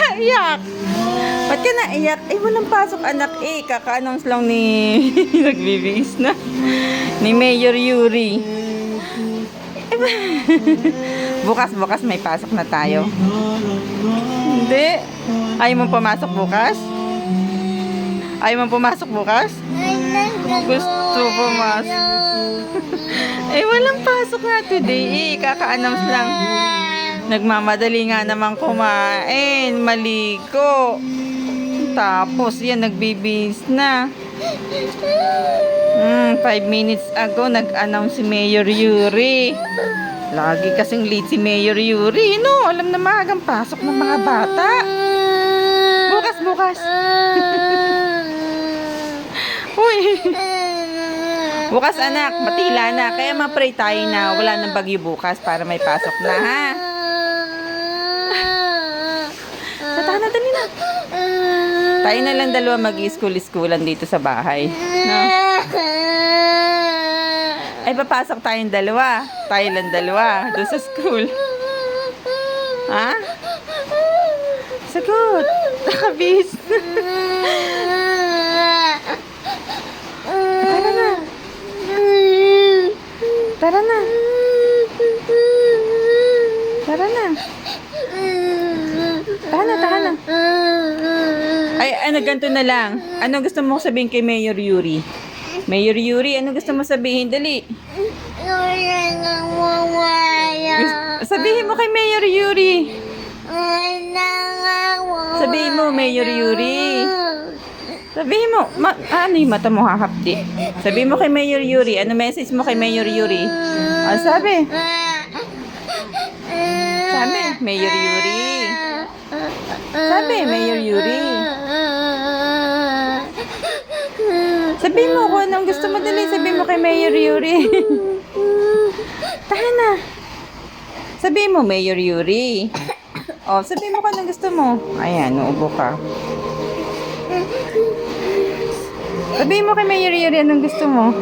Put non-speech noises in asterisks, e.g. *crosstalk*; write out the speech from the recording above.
naiyak? Ba't ka naiyak? Eh, walang pasok anak eh. Kaka-announce lang ni... *laughs* Nagbibigis na. Ni Mayor Yuri. Eh, *laughs* bukas, bukas may pasok na tayo. Hindi. Ayaw mo pumasok bukas? Ayaw mo pumasok bukas? Gusto pumasok. *laughs* eh, walang pasok nga today. Eh, kaka-announce lang. Nagmamadali nga naman kumain, maligo. Tapos yan, nagbibis na. Hmm, five minutes ago, nag-announce si Mayor Yuri. Lagi kasing late si Mayor Yuri, no? Alam na maagang pasok ng mga bata. Bukas, bukas. *laughs* Uy. Bukas anak, matila na. Kaya ma-pray tayo na wala nang bagyo bukas para may pasok na, ha? Tata na, dali na. Tayo na lang dalawa mag-school-schoolan dito sa bahay. No? Ay, papasok tayong dalawa. Tayo lang dalawa. Doon sa school. Ha? Sagot. Nakabis. Tara na. Tara na. Tara na. Tara na, tara na. Ay, ano, ganito na lang. Ano gusto mo sabihin kay Mayor Yuri? Mayor Yuri, ano gusto mo sabihin? Dali. Sabihin mo kay Mayor Yuri. Sabihin mo, Mayor Yuri. Sabihin mo, ma ano yung mata mo hahapdi? Sabihin mo kay Mayor Yuri. Ano message mo kay Mayor Yuri? Ah, sabi. Sabi, Mayor Yuri. Sabi, Mayor ah, ah, Yuri. Ah, sabihin mo kung anong gusto mo dali. Sabihin mo kay Mayor Yuri. *laughs* Tahan na. Sabihin mo, Mayor Yuri. Oh, sabihin mo kung anong gusto mo. Ayan, uubo ka. Sabihin mo kay Mayor Yuri anong gusto mo. *laughs*